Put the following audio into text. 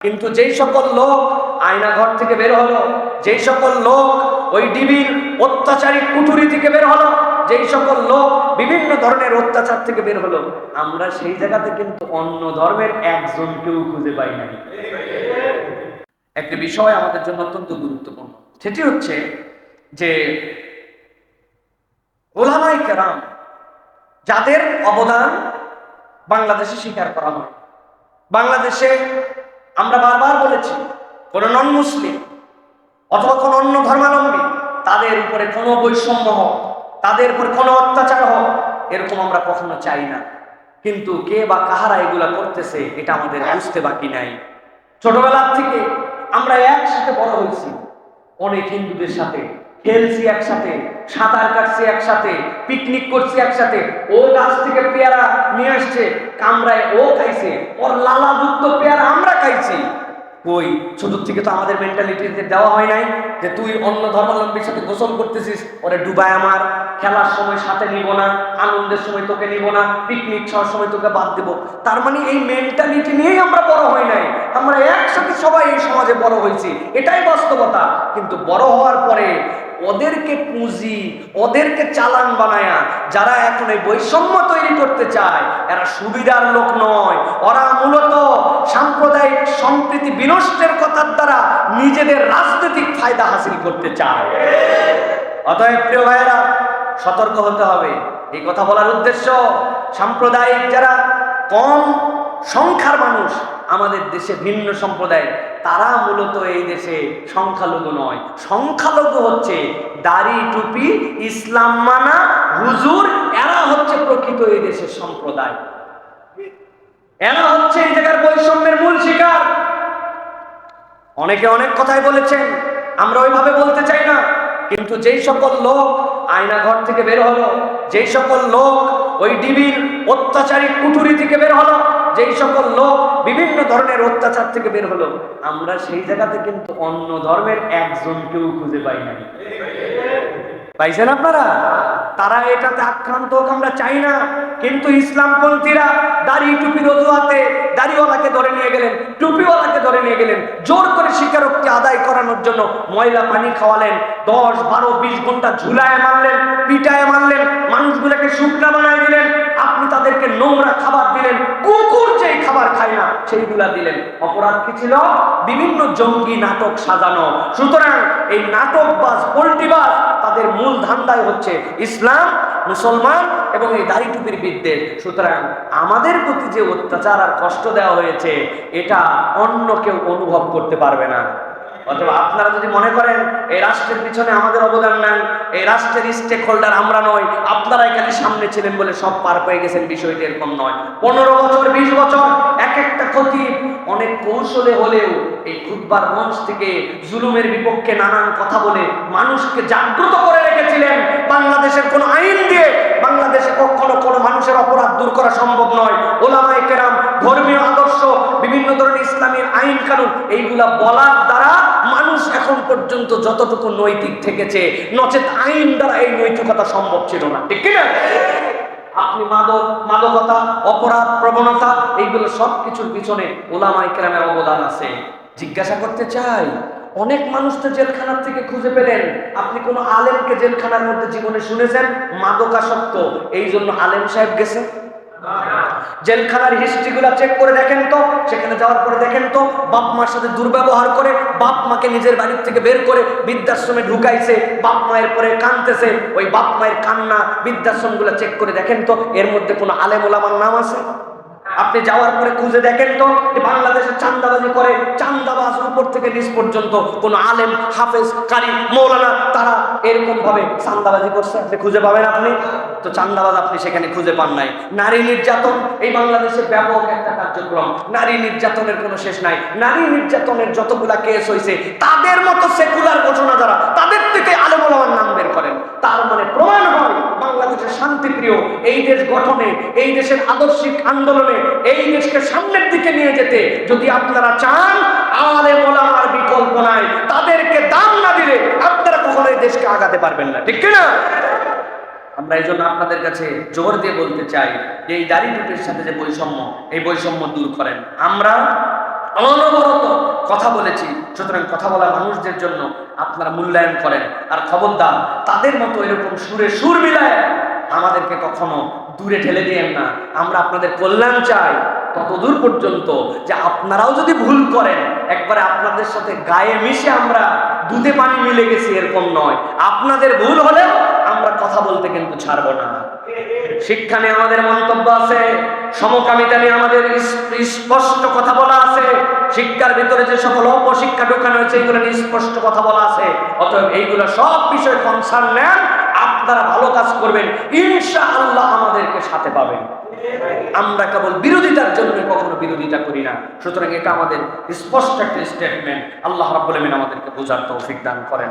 কিন্তু যেই সকল লোক আয়না ঘর থেকে বের হলো, যেই সকল লোক ওই ডিবির অত্যাচারী কুঠুরি থেকে বের হলো, যেই সকল লোক বিভিন্ন ধরনের অত্যাচার থেকে বের হলো, আমরা সেই জায়গাতে কিন্তু অন্য ধর্মের একজনকেও খুঁজে পাই নাই। একটি বিষয় আমাদের জন্য অত্যন্ত গুরুত্বপূর্ণ। সেটি হচ্ছে যে ওলামাই কেরাম যাদের অবদান বাংলাদেশে স্বীকার করা হয়। বাংলাদেশে আমরা বারবার বলেছি, কোনো নন মুসলিম অথবা কোন অন্য ধর্মাবলম্বী, তাদের উপরে কোনো বৈষম্য হোক, তাদের উপর কোনো অত্যাচার হোক, এরকম আমরা কখনো চাই না। কিন্তু কে বা কাহারা এগুলা করতেছে, এটা আমাদের বুঝতে বাকি নাই। ছোটবেলার থেকে আমরা একসাথে বড় হয়েছি, অনেক হিন্দুদের সাথে। খেলছি একসাথে, সাঁতার কাটছি একসাথে পিকনিক করছি একসাথে, ও গাছ থেকে পেয়ারা নিয়ে আসছে কামরায় ও খাইছে, ওর লালা যুক্ত পেয়ারা আমরা খাইছি। কই ছোট থেকে তো আমাদের মেন্টালিটিতে দেওয়া হয় নাই যে তুই অন্য ধর্মাবলম্বীর সাথে গোসল করতেছিস, ওরে ডুবায় আমার, খেলার সময় সাথে নিব না, আনন্দের সময় তোকে নিব না পিকনিক খাওয়ার সময় তোকে বাদ দেব। তার মানে এই মেন্টালিটি নিয়েই আমরা বড় হই নাই, আমরা একসাথে সবাই এই সমাজে বড় হয়েছি, এটাই বাস্তবতা। কিন্তু বড় হওয়ার পরে ওদেরকে পুঁজি, ওদেরকে চালান বানায়া যারা এখন এই বৈষম্য তৈরি করতে চায়, এরা সুবিধার লোক নয়। ওরা মূলত সাম্প্রদায়িক সম্প্রীতি বিনষ্টের কথার দ্বারা নিজেদের রাজনৈতিক ফায়দা হাসিল করতে চায়। অতএব প্রিয় ভাইয়েরা, সতর্ক হতে হবে। এই কথা বলার উদ্দেশ্য, সাম্প্রদায়িক যারা কম সংখ্যার মানুষ আমাদের দেশে ভিন্ন সম্প্রদায়, তারা মূলত এই দেশে সংখ্যালঘু নয়। সংখ্যালঘু হচ্ছে দাড়ি, টুপি, ইসলাম মানা, হুজুর, এরা হচ্ছে প্রকৃত এই দেশের সম্প্রদায়। এরা হচ্ছে এই জায়গার বৈষম্যের মূল শিকার। অনেকে অনেক কথাই বলেছেন, আমরা ওইভাবে বলতে চাই না, কিন্তু যেই সকল লোক আয়না ঘর থেকে বের হলো, যেই সকল লোক ওই ডিবির অত্যাচারী কুঠুরি থেকে বের হলো যেই সকল লোক বিভিন্ন ধরনের অত্যাচার থেকে বের হলো, আমরা সেই জায়গাতে কিন্তু অন্য ধর্মের একজনকেও খুঁজে পাই নাই। পাইছেন আপনারা? তারা এটাতে আক্রান্ত হোক, আমরা চাই না। কিন্তু ইসলামপন্থীরা দাড়ি টুপির অজুহাতে দাড়িওয়ালাকে ধরে নিয়ে গেলেন, টুপিওয়ালাকে ধরে নিয়ে গেলেন, জোর করে স্বীকারোক্তি আদায় করানোর জন্য ময়লা পানি খাওয়ালেন, দশ, বারো, বিশ ঘণ্টা ঝুলায় মারলেন, পিটায় মারলেন, মানুষগুলোকে শুকনা বানায় দিলেন আপনি তাদেরকে নোংরা খাবার দিলেন, কুকুর যেই খাবার খায় না, সেইগুলা দিলেন। অপরাধ কি ছিল? বিভিন্ন জঙ্গি নাটক সাজানো। সুতরাং এই নাটক নাটকবাজ পোল্টিবাজ তাদের মূল ধান্দায় হচ্ছে ইসলাম, মুসলমান এবং এই দাড়ি টুপির বিদ্বেষ। সুতরাং আমাদের প্রতি যে অত্যাচার আর কষ্ট দেওয়া হয়েছে, এটা অন্য কেউ অনুভব করতে পারবে না। অথবা আপনারা যদি মনে করেন, এই রাষ্ট্রের পিছনে আমাদের অবদান নাই, এই রাষ্ট্রের স্টেক হোল্ডার আমরা নই আপনারা এখানে সামনে ছিলেন বলে সব পার পেয়ে গেছেন, বিষয়টি এরকম নয়। পনেরো বছর, বিশ বছর, এক একটা ক্ষতি, অনেক কৌশলে হলেও এই খুদবার মঞ্চ থেকে জুলুমের বিপক্ষে নানান কথা বলে মানুষকে জাগ্রত করে রেখেছিলেন। বাংলাদেশের কোনো আইন দিয়ে বাংলাদেশে কখনো কোনো মানুষের অপরাধ দূর করা সম্ভব নয়। ওলামাই কেরাম ধর্মীয় আদর্শ বিভিন্ন ধরনের ইসলামের আইন কানুন, এইগুলা বলার দ্বারা মানুষ এখন পর্যন্ত যতটুকু নৈতিক থেকেছে, নচেত আইন দ্বারা এই নৈতিকতা সম্ভব ছিল না। ঠিক কিনা? আপনি মাদক, মাদকতা, অপরাধ, প্রবণতা, এইগুলো সব কিছুর পিছনে ওলামাই অবদান আছে। জিজ্ঞাসা করতে চাই, অনেক মানুষ তো জেলখানার থেকে খুঁজে পেলেন। আপনি কোনো আলেমকে জেলখানার মধ্যে জীবনে শুনেছেন? মাদকাসক্ত এই জন্য আলেম সাহেব গেছে জেলখানার হিস্ট্রিগুলো চেক করে দেখেন তো, সেখানে যাওয়ার পরে দেখেন তো, বাপ মার সাথে দুর্ব্যবহার করে, বাপ মাকে নিজের বাড়ির থেকে বের করে বৃদ্ধাশ্রমে ঢুকাইছে, বাপ মায়ের পরে কানতেছে ওই বাপ মায়ের কান্না বৃদ্ধাশ্রমগুলো চেক করে দেখেন তো, এর মধ্যে কোনো আলেম ওলামার নাম আছে? আপনি যাওয়ার পরে খুঁজে দেখেন তো বাংলাদেশে চান্দাবাজি করে চান্দাবাজ উপর থেকে নিচ পর্যন্ত কোন আলেম, হাফেজ, কারি, মৌলানা, তারা এরকম ভাবে চান্দাবাজি করছে, আপনি খুঁজে পাবেন আপনি? তো চান্দাবাজ আপনি সেখানে খুঁজে পান নাই। নারী নির্যাতন, এই বাংলাদেশে ব্যাপক একটা কার্যক্রম। নারী নির্যাতনের কোনো শেষ নাই। নারী নির্যাতনের যতগুলা কেস হয়েছে তাদের মতো সেকুলার ঘোষণা যারা তাদের থেকে আলেম ওলামার নাম বের করেন তার মানে প্রমাণ হয় বাংলাদেশের শান্তিপ্রিয় এই দেশ গঠনে, এই দেশের আদর্শিক আন্দোলনে, এই দেশকে সামনের দিকে নিয়ে যেতে যদি আপনারা চান, আলে মোলামার বিকল্প নাই তাদেরকে দাম না দিলে আপনারা কখনো এই দেশকে আগাতে পারবেন না। ঠিক কিনা? আমরা এই জন্য আপনাদের কাছে জোর দিয়ে বলতে চাই, যে এই দাড়ি টুপির সাথে যে বৈষম্য, এই বৈষম্য দূর করেন। আমরা অনবরত কথা বলেছি, সুতরাং কথা বলা মানুষদের জন্য আপনারা মূল্যায়ন করেন। আর খবরদার, তাদের মতো এরকম সুরে সুর মিলায় আমাদেরকে কখনো দূরে ঠেলে দিয়েন না। আমরা আপনাদের কল্যাণ চাই ততদূর পর্যন্ত যে আপনারাও যদি ভুল করেন, একবারে আপনাদের সাথে গায়ে মিশে আমরা দুধে পানি মিলে গেছি এরকম নয়। আপনাদের ভুল হলে আমরা কথা বলতে কিন্তু ছাড়বো না। শিক্ষা নিয়ে আমাদের মন্তব্য আছে, সমকামিতা নিয়ে আমাদের স্পষ্ট কথা বলা আছে, শিক্ষার ভিতরে যে সকল অপশিক্ষা ঢোকানো হয়েছে এইগুলো নিয়ে স্পষ্ট কথা বলা আছে। অতএব এইগুলো সব বিষয়ে কনসার্ন নেন। আপনারা ভালো কাজ করবেন ইনশা আল্লাহ আমাদেরকে সাথে পাবেন। আমরা কেবল বিরোধিতার জন্য কখনো বিরোধিতা করি না। সুতরাং এটা আমাদের স্পষ্ট একটা স্টেটমেন্ট আল্লাহ আলামিন আমাদেরকে বোঝার তৌফিক দান করেন।